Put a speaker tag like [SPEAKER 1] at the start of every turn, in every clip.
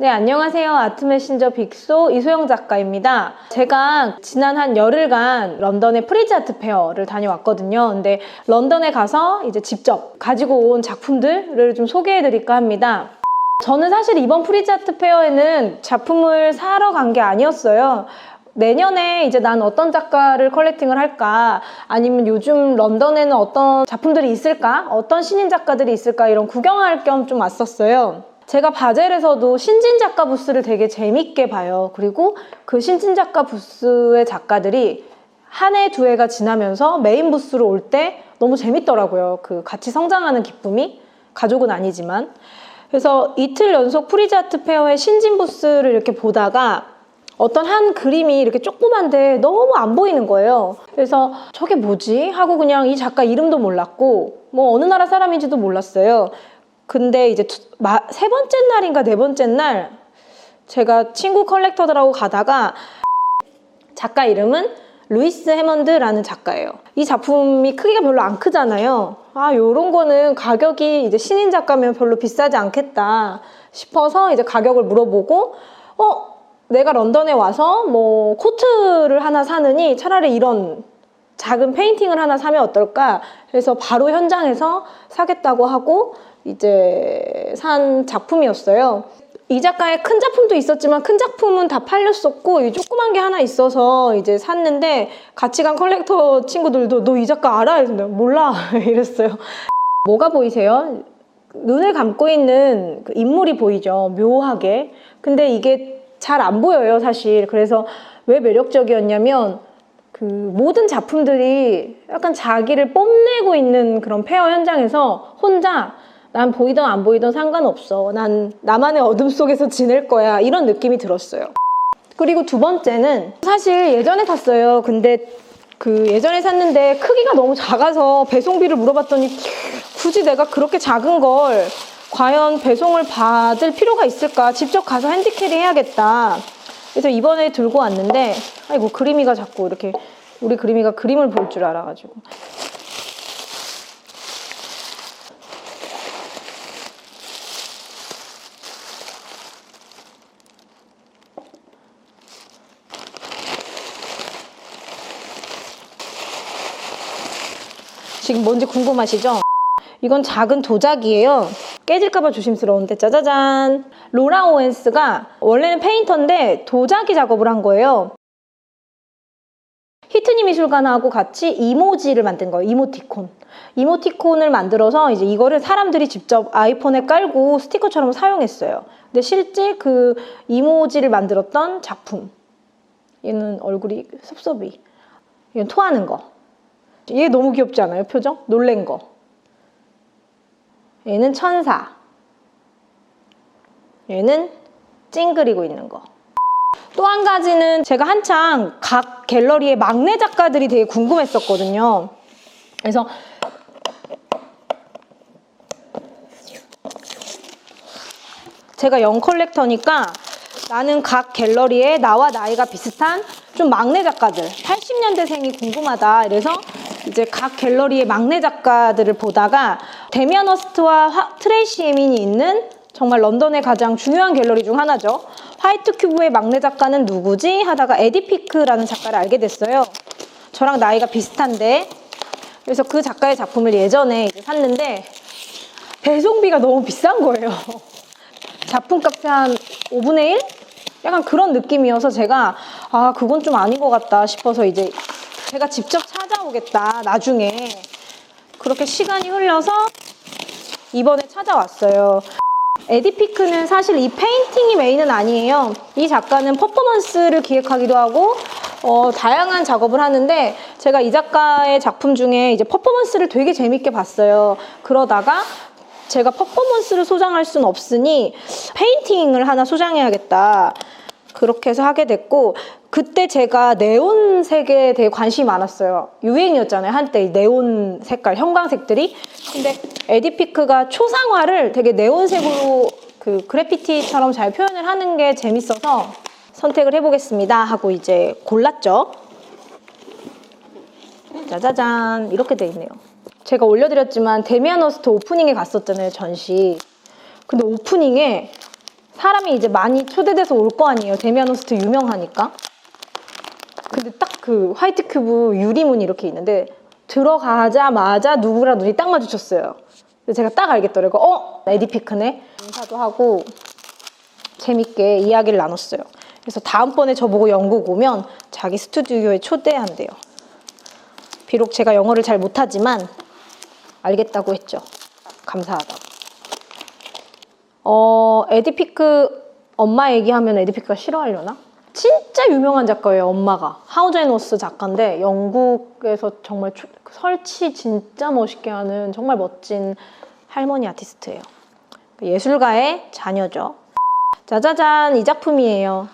[SPEAKER 1] 네, 안녕하세요. 아트 메신저 빅소 이소영 작가입니다. 제가 지난 한 열흘간 런던의 프리즈 아트 페어를 다녀왔거든요. 근데 런던에 가서 이제 직접 가지고 온 작품들을 좀 소개해 드릴까 합니다. 저는 사실 이번 프리즈 아트 페어에는 작품을 사러 간 게 아니었어요. 내년에 이제 난 어떤 작가를 컬렉팅을 할까 아니면 요즘 런던에는 어떤 작품들이 있을까 어떤 신인 작가들이 있을까 이런 구경할 겸 좀 왔었어요. 제가 바젤에서도 신진 작가 부스를 되게 재밌게 봐요. 그리고 그 신진 작가 부스의 작가들이 한 해, 두 해가 지나면서 메인 부스로 올 때 너무 재밌더라고요. 그 같이 성장하는 기쁨이. 가족은 아니지만. 그래서 이틀 연속 프리즈 아트 페어의 신진 부스를 이렇게 보다가 어떤 한 그림이 이렇게 조그만데 너무 안 보이는 거예요. 그래서 저게 뭐지? 하고 그냥 이 작가 이름도 몰랐고 뭐 어느 나라 사람인지도 몰랐어요. 근데 이제 세 번째 날인가 네 번째 날 제가 친구 컬렉터들하고 가다가 작가 이름은 루이스 해먼드라는 작가예요. 이 작품이 크기가 별로 안 크잖아요. 아, 요런 거는 가격이 이제 신인 작가면 별로 비싸지 않겠다 싶어서 이제 가격을 물어보고, 어, 내가 런던에 와서 뭐 코트를 하나 사느니 차라리 이런 작은 페인팅을 하나 사면 어떨까? 그래서 바로 현장에서 사겠다고 하고 이제 산 작품이었어요. 이 작가의 큰 작품도 있었지만 큰 작품은 다 팔렸었고 이 조그만 게 하나 있어서 이제 샀는데 같이 간 컬렉터 친구들도 너 이 작가 알아? 그래서 내가 몰라 이랬어요. 뭐가 보이세요? 눈을 감고 있는 그 인물이 보이죠. 묘하게. 근데 이게 잘 안 보여요, 사실. 그래서 왜 매력적이었냐면 그 모든 작품들이 약간 자기를 뽐내고 있는 그런 페어 현장에서 혼자 난 보이든 안 보이든 상관없어. 난 나만의 어둠 속에서 지낼 거야. 이런 느낌이 들었어요. 그리고 두 번째는 사실 예전에 샀어요. 근데 그 예전에 샀는데 크기가 너무 작아서 배송비를 물어봤더니 굳이 내가 그렇게 작은 걸 과연 배송을 받을 필요가 있을까? 직접 가서 핸디캐리 해야겠다. 그래서 이번에 들고 왔는데 아이고 그림이가 자꾸 이렇게 우리 그림이가 그림을 볼 줄 알아가지고 지금 뭔지 궁금하시죠? 이건 작은 도자기예요. 깨질까봐 조심스러운데 짜자잔. 로라 오웬스가 원래는 페인터인데 도자기 작업을 한 거예요. 히트니 미술관하고 같이 이모지를 만든 거예요. 이모티콘. 이모티콘을 만들어서 이제 이거를 사람들이 직접 아이폰에 깔고 스티커처럼 사용했어요. 근데 실제 그 이모지를 만들었던 작품. 얘는 얼굴이 섭섭이. 이건 토하는 거. 얘 너무 귀엽지 않아요? 표정? 놀랜 거. 얘는 천사. 얘는 찡그리고 있는 거. 또 한 가지는 제가 한창 각 갤러리의 막내 작가들이 되게 궁금했었거든요. 그래서 제가 영 컬렉터니까 나는 각 갤러리에 나와 나이가 비슷한 좀 막내 작가들, 80년대생이 궁금하다. 이래서 이제 각 갤러리의 막내 작가들을 보다가 데미안 허스트와 화- 트레이시 에민이 있는 정말 런던의 가장 중요한 갤러리 중 하나죠. 화이트 큐브의 막내 작가는 누구지? 하다가 에디 피크라는 작가를 알게 됐어요. 저랑 나이가 비슷한데. 그래서 그 작가의 작품을 예전에 샀는데 배송비가 너무 비싼 거예요. 작품값이 한 5분의 1? 약간 그런 느낌이어서 제가 아 그건 좀 아닌 것 같다 싶어서 이제 제가 직접 찾아오겠다 나중에 그렇게 시간이 흘러서 이번에 찾아왔어요. 에디피크는 사실 이 페인팅이 메인은 아니에요. 이 작가는 퍼포먼스를 기획하기도 하고 어, 다양한 작업을 하는데 제가 이 작가의 작품 중에 이제 퍼포먼스를 되게 재밌게 봤어요. 그러다가 제가 퍼포먼스를 소장할 수는 없으니 페인팅을 하나 소장해야겠다. 그렇게 해서 하게 됐고 그때 제가 네온 색에 되게 관심이 많았어요. 유행이었잖아요. 한때 이 네온 색깔, 형광색들이. 근데 에디피크가 초상화를 되게 네온색으로 그 그래피티처럼 잘 표현을 하는 게 재밌어서 선택을 해보겠습니다 하고 이제 골랐죠. 짜자잔 이렇게 돼 있네요. 제가 올려드렸지만 데미안 허스트 오프닝에 갔었잖아요 전시. 근데 오프닝에 사람이 이제 많이 초대돼서 올 거 아니에요. 데미안 호스트 유명하니까. 근데 딱 그 화이트 큐브 유리문이 이렇게 있는데 들어가자마자 누구랑 눈이 딱 마주쳤어요. 제가 딱 알겠더라고요. 어? 에디 피크네? 인사도 하고 재밌게 이야기를 나눴어요. 그래서 다음번에 저보고 영국 오면 자기 스튜디오에 초대한대요. 비록 제가 영어를 잘 못하지만 알겠다고 했죠. 감사하다고. 어, 에디피크 엄마 얘기하면 에디피크가 싫어하려나? 진짜 유명한 작가예요, 엄마가. 하우젠워스 작가인데 영국에서 정말 초- 설치 진짜 멋있게 하는 정말 멋진 할머니 아티스트예요. 예술가의 자녀죠. 짜자잔, 이 작품이에요.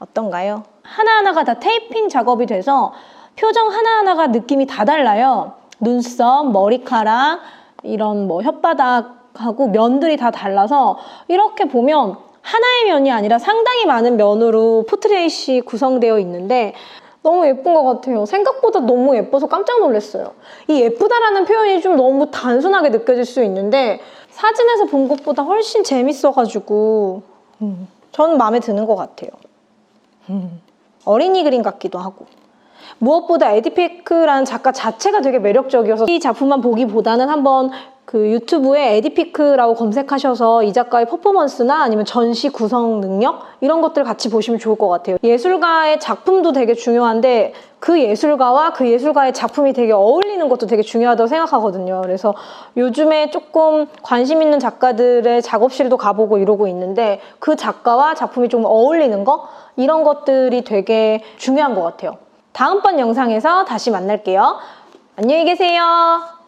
[SPEAKER 1] 어떤가요? 하나하나가 다 테이핑 작업이 돼서 표정 하나하나가 느낌이 다 달라요. 눈썹, 머리카락, 이런 뭐 혓바닥 하고 면들이 다 달라서 이렇게 보면 하나의 면이 아니라 상당히 많은 면으로 포트레이시 구성되어 있는데 너무 예쁜 것 같아요. 생각보다 너무 예뻐서 깜짝 놀랐어요. 이 예쁘다라는 표현이 좀 너무 단순하게 느껴질 수 있는데 사진에서 본 것보다 훨씬 재밌어가지고 음, 저는 마음에 드는 것 같아요. 어린이 그림 같기도 하고 무엇보다 에디피크라는 작가 자체가 되게 매력적이어서 이 작품만 보기보다는 한번 그 유튜브에 에디피크라고 검색하셔서 이 작가의 퍼포먼스나 아니면 전시 구성 능력 이런 것들 같이 보시면 좋을 것 같아요. 예술가의 작품도 되게 중요한데 그 예술가와 그 예술가의 작품이 되게 어울리는 것도 되게 중요하다고 생각하거든요. 그래서 요즘에 조금 관심 있는 작가들의 작업실도 가보고 이러고 있는데 그 작가와 작품이 좀 어울리는 거 이런 것들이 되게 중요한 것 같아요. 다음번 영상에서 다시 만날게요. 안녕히 계세요.